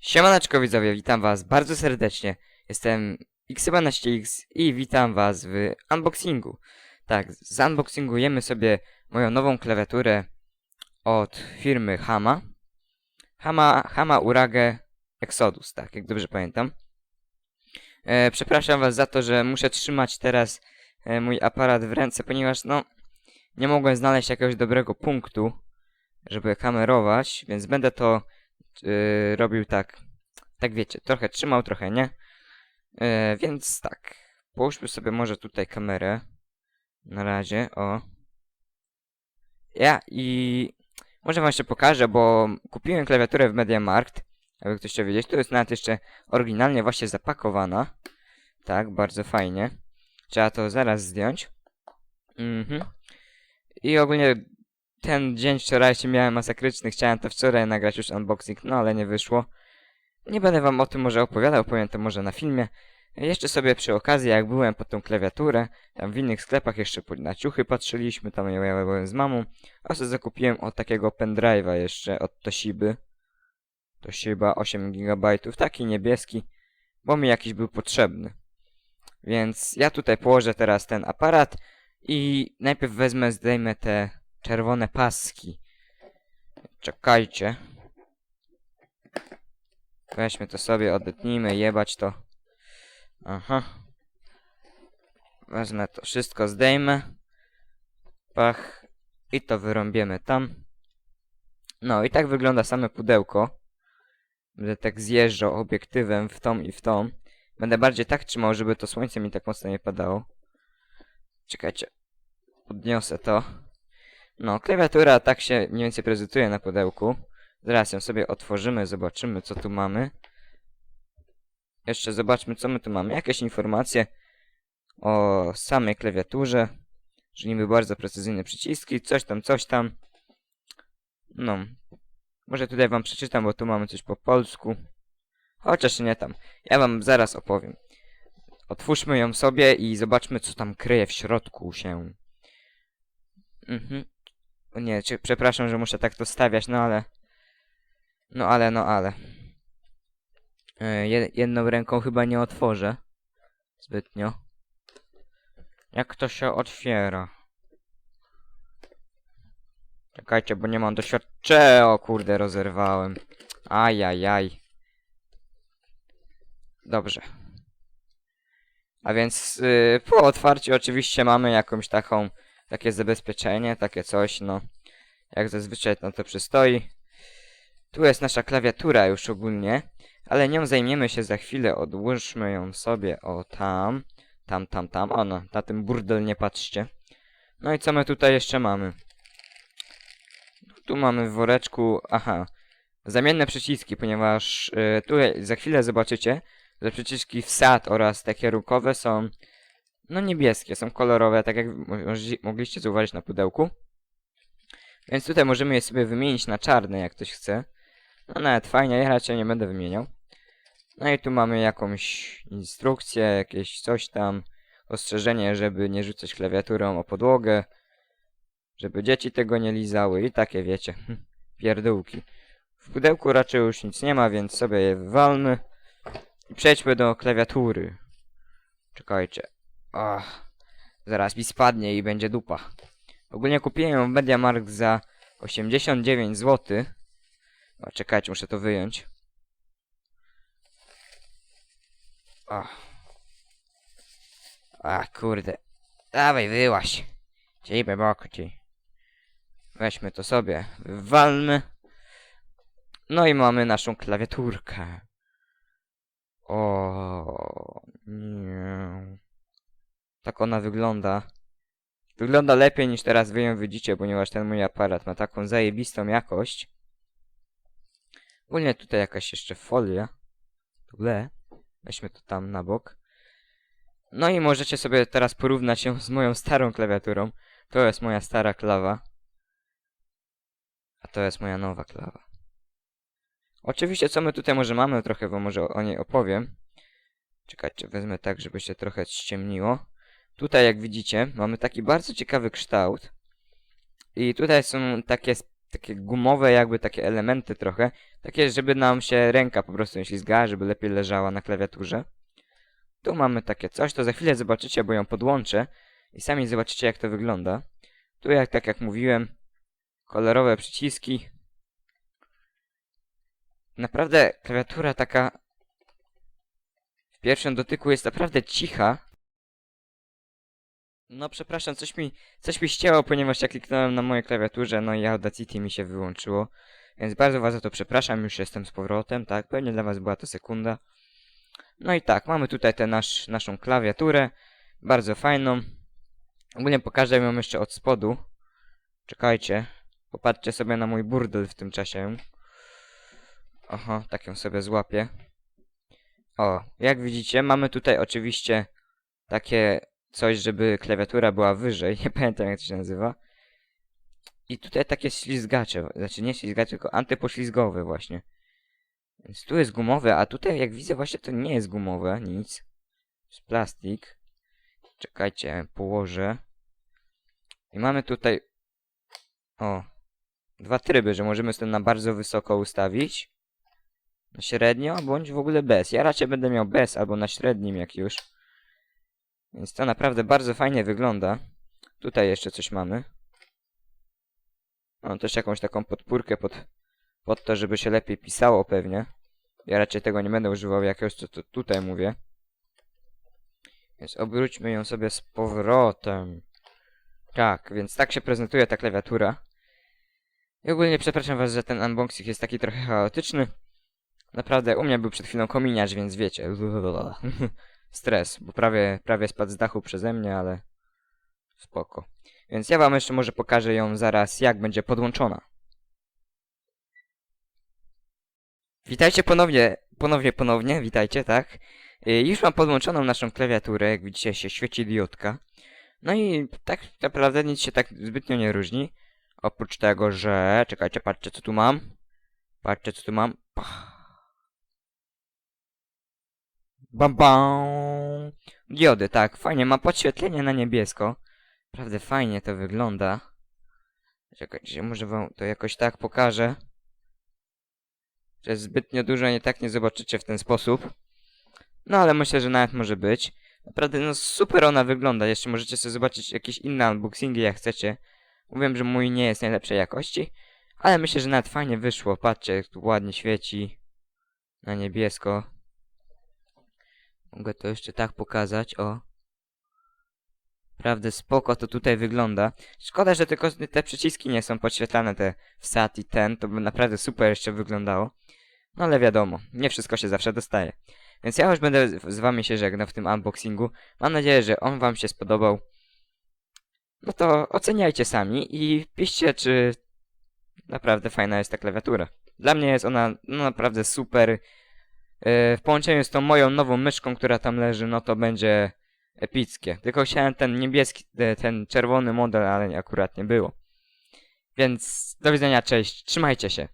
Siemaneczko widzowie, witam was bardzo serdecznie. Jestem X12X i witam was w unboxingu. Tak, zunboxingujemy sobie moją nową klawiaturę od firmy Hama. Hama, Hama Urage Exodus, tak, jak dobrze pamiętam. E, przepraszam was za to, że muszę trzymać teraz e, mój aparat w ręce, ponieważ no, nie mogłem znaleźć jakiegoś dobrego punktu, żeby kamerować, więc będę to yy, robił tak, tak wiecie, trochę trzymał, trochę nie. Yy, więc tak, połóżmy sobie może tutaj kamerę. Na razie, o. Ja i może wam jeszcze pokażę, bo kupiłem klawiaturę w MediaMarkt, aby ktoś chciał wiedzieć. Tu jest nawet jeszcze oryginalnie właśnie zapakowana. Tak, bardzo fajnie. Trzeba to zaraz zdjąć. Mhm. I ogólnie ten dzień wczorajszy miałem masakryczny, chciałem to wczoraj nagrać już unboxing, no ale nie wyszło. Nie będę wam o tym może opowiadał, powiem to może na filmie. Jeszcze sobie przy okazji, jak byłem po tą klawiaturę, tam w innych sklepach jeszcze na ciuchy patrzyliśmy, tam ja byłem z mamą, a sobie zakupiłem od takiego pendrive'a jeszcze, od Toshiby. Toshiba 8 GB, taki niebieski, bo mi jakiś był potrzebny. Więc ja tutaj położę teraz ten aparat i najpierw wezmę, zdejmę te czerwone paski. Czekajcie. Weźmy to sobie, odetnijmy, jebać to. Aha. Wezmę to wszystko, zdejmę. Pach. I to wyrąbiemy tam. No i tak wygląda same pudełko. Będę tak zjeżdżał obiektywem w tą i w tą. Będę bardziej tak trzymał, żeby to słońce mi tak mocno nie padało. Czekajcie. Podniosę to. No, klawiatura tak się mniej więcej prezentuje na pudełku. Zaraz ją sobie otworzymy, zobaczymy co tu mamy. Jeszcze zobaczmy co my tu mamy. Jakieś informacje o samej klawiaturze. Że niby bardzo precyzyjne przyciski, coś tam, coś tam. No. Może tutaj wam przeczytam, bo tu mamy coś po polsku. Chociaż nie tam. Ja wam zaraz opowiem. Otwórzmy ją sobie i zobaczmy co tam kryje w środku się. Mhm. Nie, czy, przepraszam, że muszę tak to stawiać, no ale... No ale, no ale. E, je, jedną ręką chyba nie otworzę. Zbytnio. Jak to się otwiera? Czekajcie, bo nie mam doświadczenia. O kurde, rozerwałem. Ajajaj. Dobrze. A więc yy, po otwarciu oczywiście mamy jakąś taką takie zabezpieczenie, takie coś, no. Jak zazwyczaj no to przystoi. Tu jest nasza klawiatura już ogólnie, ale nią zajmiemy się za chwilę. Odłóżmy ją sobie o tam, tam, tam, tam. O no, na tym burdel nie patrzcie. No i co my tutaj jeszcze mamy? Tu mamy w woreczku, aha, zamienne przyciski, ponieważ y, tutaj za chwilę zobaczycie, że przyciski wsad oraz te kierunkowe są no niebieskie, są kolorowe, tak jak mogliście zauważyć na pudełku. Więc tutaj możemy je sobie wymienić na czarne, jak ktoś chce. No nawet fajnie, ja raczej nie będę wymieniał. No i tu mamy jakąś instrukcję, jakieś coś tam, ostrzeżenie, żeby nie rzucać klawiaturą o podłogę, żeby dzieci tego nie lizały i takie wiecie, pierdółki. W pudełku raczej już nic nie ma, więc sobie je wywalmy. I przejdźmy do klawiatury. Czekajcie. Ach, zaraz mi spadnie i będzie dupa. Ogólnie kupiłem ją w MediaMarkt za 89 zł. O, czekajcie, muszę to wyjąć. Ach. A kurde. Dawaj, wyłaś. Ciebie boku ci. Weźmy to sobie, wywalmy. No i mamy naszą klawiaturkę. O nie. Tak ona wygląda. Wygląda lepiej niż teraz wy ją widzicie, ponieważ ten mój aparat ma taką zajebistą jakość. Ogólnie tutaj jakaś jeszcze folia. Tule. Weźmy to tam na bok. No i możecie sobie teraz porównać ją z moją starą klawiaturą. To jest moja stara klawa. A to jest moja nowa klawa. Oczywiście co my tutaj może mamy, trochę wam może o niej opowiem. Czekajcie, wezmę tak, żeby się trochę ściemniło. Tutaj, jak widzicie, mamy taki bardzo ciekawy kształt. I tutaj są takie takie gumowe jakby takie elementy trochę. Takie, żeby nam się ręka po prostu nie ślizgała, żeby lepiej leżała na klawiaturze. Tu mamy takie coś, to za chwilę zobaczycie, bo ją podłączę i sami zobaczycie jak to wygląda. Tu jak tak jak mówiłem, kolorowe przyciski. Naprawdę klawiatura taka w pierwszym dotyku jest naprawdę cicha. No przepraszam, coś mi, coś mi ścięło, ponieważ ja kliknąłem na mojej klawiaturze, no i Audacity mi się wyłączyło. Więc bardzo was za to przepraszam, już jestem z powrotem, tak? Pewnie dla was była to sekunda. No i tak, mamy tutaj tę nasz, naszą klawiaturę, bardzo fajną. Ogólnie pokażę ją jeszcze od spodu. Czekajcie, popatrzcie sobie na mój burdel w tym czasie. Aha, tak ją sobie złapię. O, jak widzicie, mamy tutaj oczywiście takie coś, żeby klawiatura była wyżej. Nie pamiętam jak to się nazywa. I tutaj takie ślizgacze, znaczy nie ślizgacze, tylko antypoślizgowe właśnie. Więc tu jest gumowe, a tutaj jak widzę właśnie to nie jest gumowe, nic. Jest plastik. Czekajcie, położę. I mamy tutaj... O. Dwa tryby, że możemy sobie na bardzo wysoko ustawić. Na średnio, bądź w ogóle bez. Ja raczej będę miał bez, albo na średnim jak już. Więc to naprawdę bardzo fajnie wygląda. Tutaj jeszcze coś mamy. Mam też jakąś taką podpórkę pod, pod to, żeby się lepiej pisało pewnie. Ja raczej tego nie będę używał jakiegoś, co to tutaj mówię. Więc obróćmy ją sobie z powrotem. Tak, więc tak się prezentuje ta klawiatura. I ogólnie przepraszam was, że ten unboxing jest taki trochę chaotyczny. Naprawdę, u mnie był przed chwilą kominiarz, więc wiecie. Stres, bo prawie, prawie spadł z dachu przeze mnie, ale spoko. Więc ja wam jeszcze może pokażę ją zaraz, jak będzie podłączona. Witajcie ponownie, ponownie, ponownie, witajcie, tak? Y, Już mam podłączoną naszą klawiaturę, jak widzicie się świeci diotka. No i tak naprawdę nic się tak zbytnio nie różni. Oprócz tego, że... Czekajcie, patrzcie co tu mam. Patrzcie co tu mam. Pach. Bam bam. Diody, tak, fajnie, ma podświetlenie na niebiesko. Naprawdę fajnie to wygląda. Czekajcie, może wam to jakoś tak pokażę. Że zbytnio dużo nie tak nie zobaczycie w ten sposób. No ale myślę, że nawet może być. Naprawdę no super ona wygląda. Jeszcze możecie sobie zobaczyć jakieś inne unboxingi jak chcecie. Mówiłem, że mój nie jest najlepszej jakości. Ale myślę, że nawet fajnie wyszło. Patrzcie, jak tu ładnie świeci. Na niebiesko. Mogę to jeszcze tak pokazać, o. Naprawdę spoko to tutaj wygląda. Szkoda, że tylko te przyciski nie są podświetlane, te WSAT i ten, to by naprawdę super jeszcze wyglądało. No ale wiadomo, nie wszystko się zawsze dostaje. Więc ja już będę z wami się żegnał w tym unboxingu. Mam nadzieję, że on wam się spodobał. No to oceniajcie sami i piszcie, czy naprawdę fajna jest ta klawiatura. Dla mnie jest ona no, naprawdę super. Yy, w połączeniu z tą moją nową myszką, która tam leży, no to będzie epickie. Tylko chciałem ten niebieski, e, ten czerwony model, ale akurat nie było. Więc do widzenia, cześć, trzymajcie się.